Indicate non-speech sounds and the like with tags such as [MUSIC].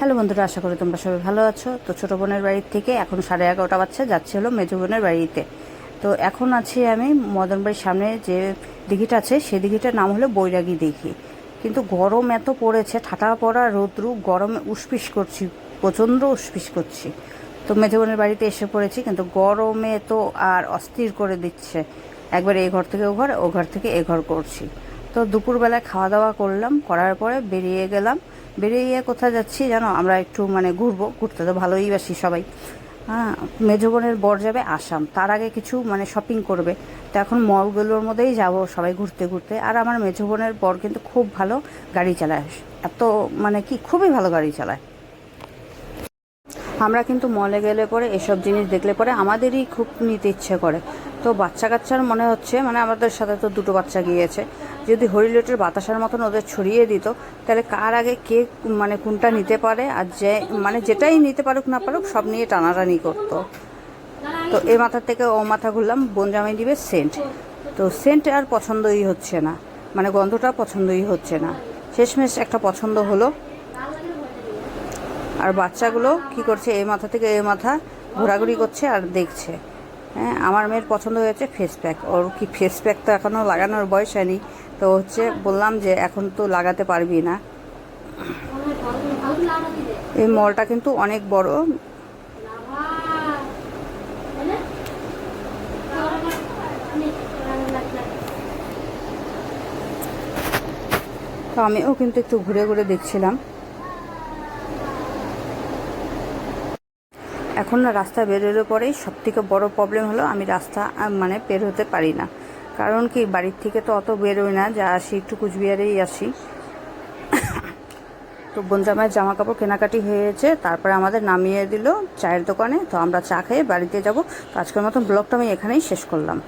Hello বন্ধুরা, আশা করি তোমরা সবাই ভালো আছো। তো ছোটো বোনের বাড়ির থেকে এখন সাড়ে এগারোটা বাচ্চা যাচ্ছে হলো মেজো বোনের বাড়িতে। তো এখন আছি আমি মদন বাড়ির সামনে যে দিঘিটা আছে, সে দিঘিটার নাম হলো বৈরাগী দিঘি। কিন্তু গরম এত পড়েছে, ঠাটা পড়া রোদ্রু, গরমে উসপিস করছি, প্রচণ্ড উসপিস করছি। তো মেজো বোনের বাড়িতে এসে পড়েছি, কিন্তু গরমে তো আর অস্থির করে দিচ্ছে। একবার এই ঘর থেকে ও ঘর ও ঘর থেকে এ ঘর করছি। তো দুপুরবেলায় খাওয়া দাওয়া করলাম, করার পরে বেরিয়ে গেলাম। বেরিয়ে কোথায় যাচ্ছি জানো? আমরা একটু মানে ঘুরবো, ঘুরতে তো ভালোই বাসি সবাই। হ্যাঁ মেজো বোনের বর যাবে আসাম। তার আগে কিছু মানে শপিং করবে। তো এখন মলগুলোর মধ্যেই যাব সবাই ঘুরতে ঘুরতে। আর আমার মেজো বোনের বর কিন্তু খুব ভালো গাড়ি চালায়। এত মানে কি, খুবই ভালো গাড়ি চালায়। আমরা কিন্তু মলে গেলে পরে এসব জিনিস দেখলে পরে আমাদেরই খুব নিতে ইচ্ছে করে। তো বাচ্চা কাচ্চার মনে হচ্ছে মানে আমাদের সাথে তো দুটো বাচ্চা গিয়েছে। যদি হরিলেটের বাতাসার মতন ওদের ছড়িয়ে দিত, তাহলে কার আগে কে মানে কোনটা নিতে পারে আর যে মানে যেটাই নিতে পারুক না পারুক, সব নিয়ে টানাটানি করতো। তো এ মাথা থেকে ও মাথা ঘুরলাম বোন জামাই দিবে সেন্ট। তো সেন্ট আর পছন্দই হচ্ছে না মানে গন্ধটা পছন্দই হচ্ছে না। শেষমেশ একটা পছন্দ হলো। আর বাচ্চাগুলো কি করছে, এ মাথা থেকে এ মাথা ঘোরাঘুরি করছে আর দেখছে। হ্যাঁ আমার মেয়ের পছন্দ হয়েছে ফেস প্যাক ওর কি ফেস প্যাক তো এখনও লাগানোর বয়স হয়নি। তো হচ্ছে বললাম যে এখন তো লাগাতে পারবি না। এই মলটা কিন্তু অনেক বড়। তো আমিও কিন্তু একটু ঘুরে ঘুরে দেখছিলাম। এখন না রাস্তা বেরোলে পরেই সব থেকে বড় প্রবলেম হলো আমি রাস্তা মানে বের হতে পারি না। কারণ কি, বাড়ির থেকে তো অত বেরোই না, যা আসি একটু কুচবিহারেই আসি। [COUGHS] তো বোনজামাইয়ের জামা কাপড় কেনাকাটি হয়েছে, তারপরে আমাদের নামিয়ে দিল চায়ের দোকানে, তো আমরা চা খেয়ে বাড়িতে যাব। তো আজকের মতন ব্লগটা আমি এখানেই শেষ করলাম।